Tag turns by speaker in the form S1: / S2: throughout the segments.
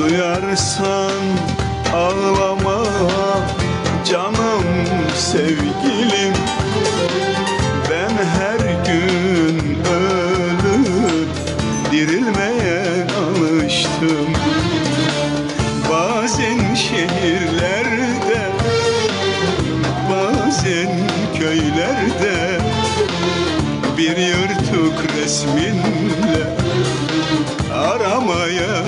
S1: Duyarsan ağlama canım sevgilim. Ben her gün ölüp dirilmeye alıştım. Bazen şehirlerde bazen köylerde Bir yırtık resminle aramaya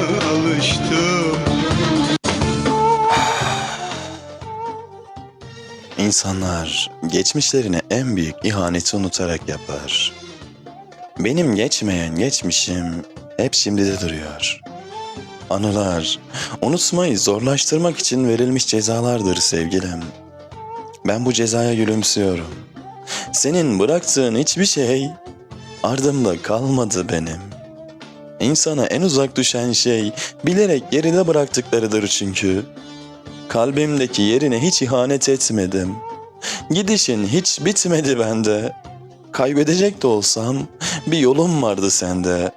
S2: İnsanlar geçmişlerine en büyük ihaneti unutarak yapar. Benim geçmeyen geçmişim hep şimdide duruyor. Anılar, unutmayı zorlaştırmak için verilmiş cezalardır sevgilim. Ben bu cezaya gülümsüyorum. Senin bıraktığın hiçbir şey ardımda kalmadı benim. İnsana en uzak düşen şey bilerek geride bıraktıklarıdır çünkü. Kalbimdeki yerine hiç ihanet etmedim. Gidişin hiç bitmedi bende. Kaybedecek de olsam bir yolum vardı sende.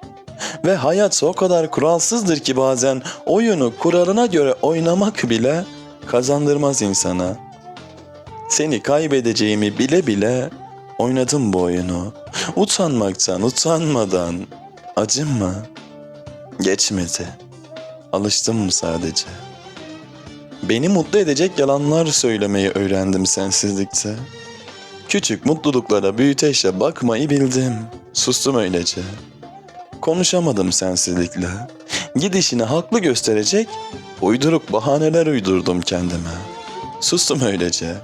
S2: Ve hayat o kadar kuralsızdır ki bazen oyunu kuralına göre oynamak bile kazandırmaz insana. Seni kaybedeceğimi bile bile oynadım bu oyunu. Utanmaktan, utanmadan. Acım mı? Geçmedi. Alıştım sadece. Beni mutlu edecek yalanlar söylemeyi öğrendim sensizlikte. Küçük mutluluklara büyüteçle bakmayı bildim. Sustum öylece. Konuşamadım sensizlikle. Gidişini haklı gösterecek uyduruk bahaneler uydurdum kendime. Sustum öylece.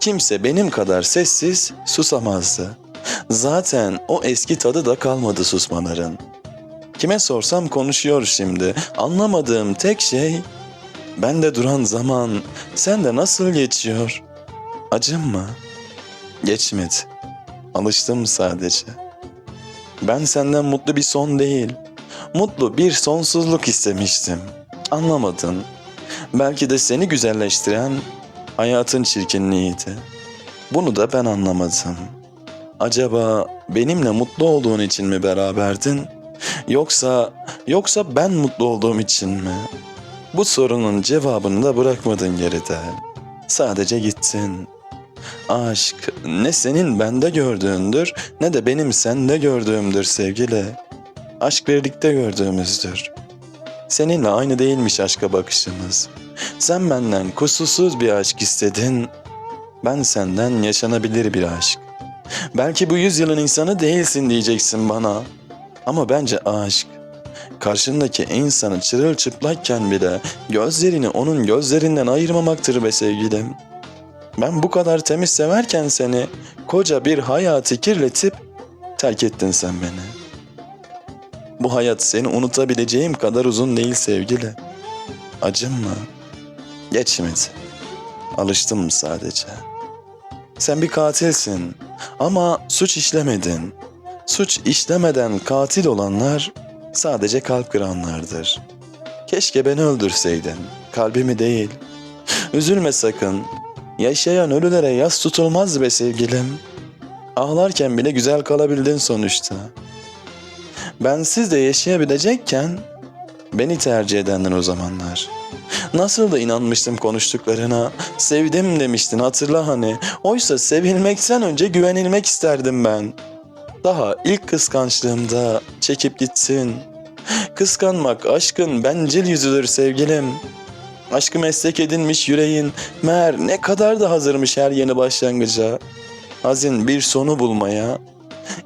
S2: Kimse benim kadar sessiz susamazdı. Zaten o eski tadı da kalmadı susmaların. Kime sorsam konuşuyor şimdi. Anlamadığım tek şey Bende duran zaman sende nasıl geçiyor? Acım mı? Geçmedi. Alıştım sadece. Ben senden mutlu bir son değil, mutlu bir sonsuzluk istemiştim. Anlamadın. Belki de seni güzelleştiren hayatın çirkinliğiydi. Bunu da ben anlamadım. Acaba benimle mutlu olduğun için mi beraberdin? Yoksa yoksa ben mutlu olduğum için mi? Bu sorunun cevabını da bırakmadın geride. Sadece gittin. Aşk ne senin bende gördüğündür ne de benim sende gördüğümdür sevgili. Aşk birlikte gördüğümüzdür. Seninle aynı değilmiş aşka bakışımız. Sen benden kusursuz bir aşk istedin. Ben senden yaşanabilir bir aşk. Belki bu yüzyılın insanı değilsin diyeceksin bana. Ama bence aşk karşındaki insanı çırılçıplakken bile gözlerini onun gözlerinden ayırmamaktır be sevgilim. Ben bu kadar temiz severken seni koca bir hayatı kirletip terk ettin sen beni. Bu hayat seni unutabileceğim kadar uzun değil sevgili. Acım mı? Geçmedi. Alıştım sadece. Sen bir katilsin ama suç işlemedin. Suç işlemeden katil olanlar sadece kalp kıranlardır. Keşke beni öldürseydin, kalbimi değil. Üzülme sakın. Yaşayan ölülere yas tutulmaz be sevgilim. Ağlarken bile güzel kalabildin sonuçta. Bensiz de yaşayabilecekken beni tercih edendin o zamanlar. Nasıl da inanmıştım konuştuklarına. Sevdim demiştin hatırla hani. Oysa sevilmekten önce güvenilmek isterdim ben. Daha ilk kıskançlığımda çekip gitsin. Kıskanmak aşkın bencil yüzüdür sevgilim. Aşkı meslek edinmiş yüreğin meğer ne kadar da hazırmış her yeni başlangıca. Hazin bir sonu bulmaya.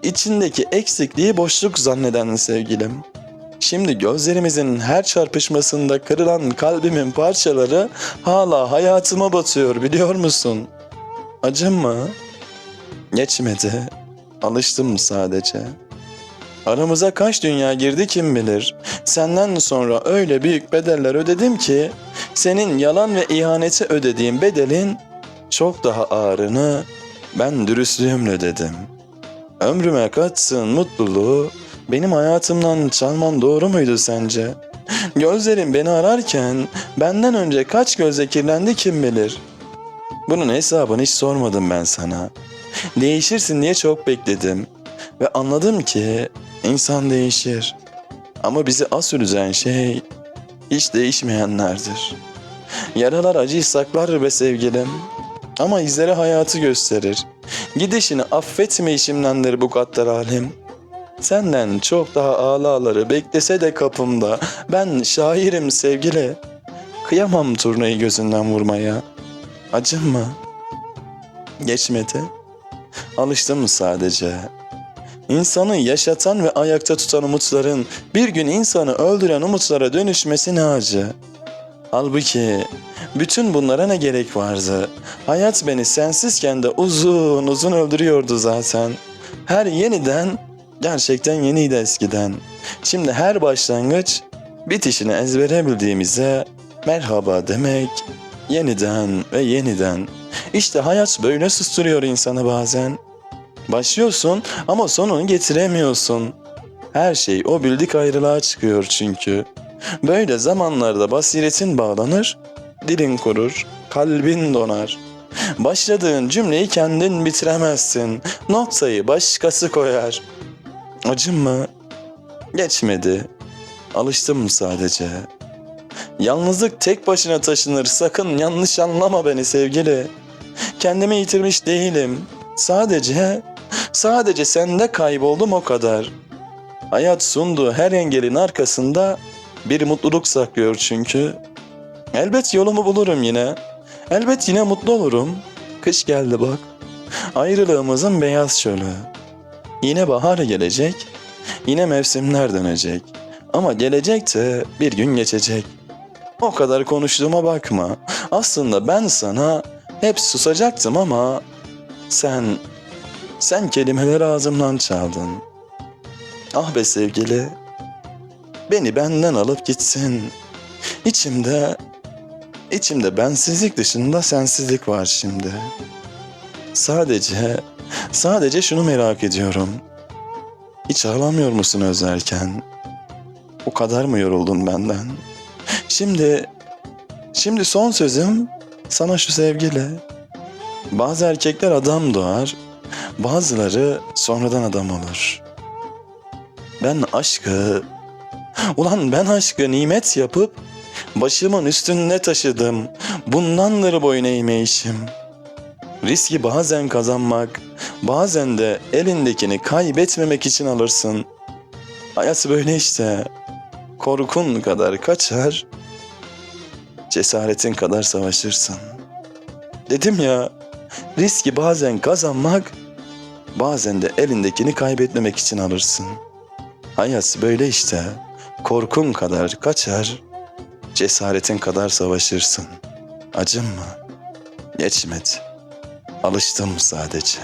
S2: İçindeki eksikliği boşluk zanneden sevgilim. Şimdi gözlerimizin her çarpışmasında kırılan kalbimin parçaları hala hayatıma batıyor biliyor musun? Acım mı? Geçmedi. Alıştım sadece. Aramıza kaç dünya girdi kim bilir. Senden sonra öyle büyük bedeller ödedim ki senin yalan ve ihaneti ödediğin bedelin çok daha ağırını ben dürüstlüğümle ödedim. Ömrüme katsın mutluluğu benim hayatımdan çalman doğru muydu sence? Gözlerim beni ararken benden önce kaç gözle kirlendi kim bilir. Bunun hesabını hiç sormadım ben sana. Değişirsin diye çok bekledim. Ve anladım ki insan değişir. Ama bizi asıl üzen şey hiç değişmeyenlerdir. Yaralar acıyı saklar be sevgilim. Ama izleri hayatı gösterir. Gidişini affetmeyişimdendir bu gaddar halim. Senden çok daha ağlaları beklese de kapımda. Ben şairim sevgili. Kıyamam turnayı gözünden vurmaya. Acın mı? Geçmedi. Alıştım sadece. İnsanı yaşatan ve ayakta tutan umutların bir gün insanı öldüren umutlara dönüşmesi ne acı. Halbuki bütün bunlara ne gerek vardı? Hayat beni sensizken de uzun uzun öldürüyordu zaten. Her yeniden gerçekten yeniydi eskiden. Şimdi her başlangıç bitişini ezbere bildiğimize merhaba demek yeniden ve yeniden. İşte hayat böyle susturuyor insanı bazen. Başlıyorsun ama sonunu getiremiyorsun. Her şey o bildik ayrılığa çıkıyor çünkü. Böyle zamanlarda basiretin bağlanır, dilin kurur, kalbin donar. Başladığın cümleyi kendin bitiremezsin. Noktayı başkası koyar. Acım mı? Geçmedi. Alıştım sadece. Yalnızlık tek başına taşınır. Sakın yanlış anlama beni sevgili. Kendimi yitirmiş değilim. Sadece, sadece sende kayboldum o kadar. Hayat sunduğu her engelin arkasında bir mutluluk saklıyor çünkü. Elbet yolumu bulurum yine. Elbet yine mutlu olurum. Kış geldi bak. Ayrılığımızın beyaz çölü. Yine bahar gelecek. Yine mevsimler dönecek. Ama gelecek de bir gün geçecek. O kadar konuştuğuma bakma. Aslında ben sana hep susacaktım ama sen sen kelimeleri ağzımdan çaldın. Ah be sevgili. Beni benden alıp gitsin. İçimde içimde bensizlik dışında sensizlik var şimdi. Sadece sadece şunu merak ediyorum. Hiç ağlamıyor musun özlerken? O kadar mı yoruldun benden? Şimdi şimdi son sözüm sana şu sevgili. Bazı erkekler adam doğar, bazıları sonradan adam olur. Ben aşkı, ulan ben aşkı nimet yapıp başımın üstünde taşıdım. Bundandır boyun eğmeyişim. Riski bazen kazanmak, bazen de elindekini kaybetmemek için alırsın. Hayat böyle işte. Korkun kadar kaçar, cesaretin kadar savaşırsın. Dedim ya, riski bazen kazanmak, bazen de elindekini kaybetmemek için alırsın. Hayat böyle işte. Korkun kadar kaçar, cesaretin kadar savaşırsın. Acım mı? Geçmedi. Alıştım sadece.